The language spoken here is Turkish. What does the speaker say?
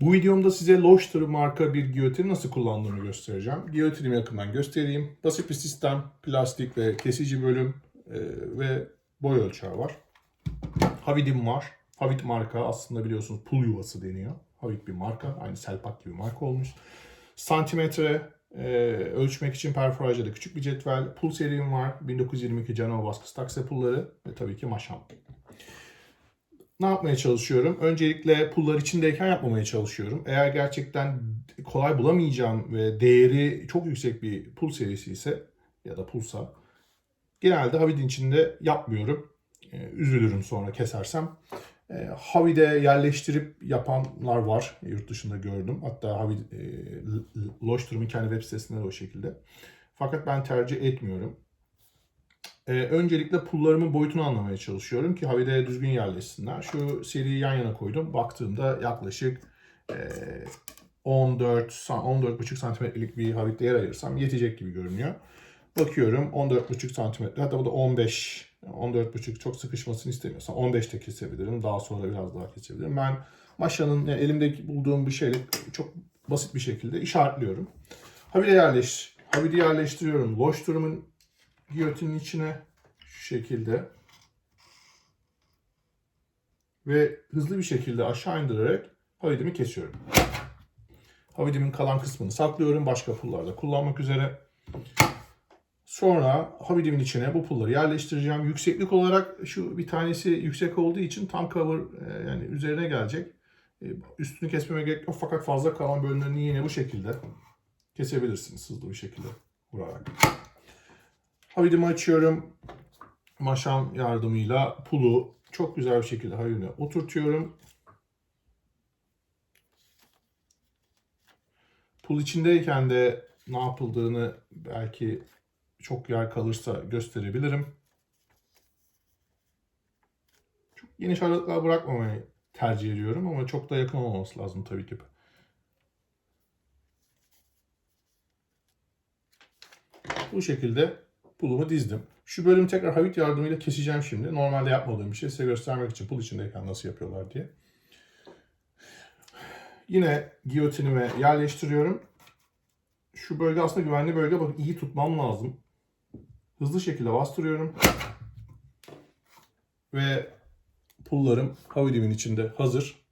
Bu videomda size Lochter marka bir giyotini nasıl kullandığımı göstereceğim. Giyotinimi yakından göstereyim. Basit bir sistem, plastik ve kesici bölüm e, ve boy ölçeği var. Havid'im var. Havid marka aslında biliyorsunuz pul yuvası deniyor. Havid bir marka. Aynı Selpak gibi marka olmuş. Santimetre e, ölçmek için perforajda küçük bir cetvel. Pul serim var. 1922 Canova baskısı takse pulları ve tabii ki maşam. Ne yapmaya çalışıyorum? Öncelikle pullar içindeyken yapmamaya çalışıyorum. Eğer gerçekten kolay bulamayacağım ve değeri çok yüksek bir pul serisi ise ya da pulsa genelde Havid'in içinde yapmıyorum. Ee, üzülürüm sonra kesersem. E, Havid'e yerleştirip yapanlar var. Yurt dışında gördüm. Hatta Havid, e, Loşturum'un kendi web sitesinde de o şekilde. Fakat ben tercih etmiyorum. E, öncelikle pullarımın boyutunu anlamaya çalışıyorum ki Havid'e düzgün yerleşsinler. Şu seriyi yan yana koydum. Baktığımda yaklaşık e, 14 14,5 santimetrelik bir Havid'de yer ayırsam yetecek gibi görünüyor. Bakıyorum 14,5 santimetre hatta bu da 15 14,5 çok sıkışmasını istemiyorsam 15'te kesebilirim. Daha sonra biraz daha kesebilirim. Ben maşanın yani elimde bulduğum bir şeyle çok basit bir şekilde işaretliyorum. Havide yerleş, havide yerleştiriyorum. Loşturumun giyotinin içine şu şekilde ve hızlı bir şekilde aşağı indirerek havidimi kesiyorum. Havidimin kalan kısmını saklıyorum. Başka pullarda kullanmak üzere. Sonra havidimin içine bu pulları yerleştireceğim. Yükseklik olarak şu bir tanesi yüksek olduğu için tam cover e, yani üzerine gelecek. E, Üstünü kesmeme gerek yok fakat fazla kalan bölümlerini yine bu şekilde kesebilirsiniz hızlı bir şekilde vurarak. Havidimi açıyorum. Maşam yardımıyla pulu çok güzel bir şekilde havidime oturtuyorum. Pul içindeyken de ne yapıldığını belki çok yer kalırsa gösterebilirim. Çok geniş aralıklar bırakmamayı tercih ediyorum ama çok da yakın olmaması lazım tabii ki. Bu şekilde pulumu dizdim. Şu bölümü tekrar havit yardımıyla keseceğim şimdi. Normalde yapmadığım bir şey size göstermek için pul içindeyken nasıl yapıyorlar diye. Yine giyotinime yerleştiriyorum. Şu bölge aslında güvenli bölge. Bak iyi tutmam lazım. Hızlı şekilde bastırıyorum. Ve pullarım havidimin içinde hazır.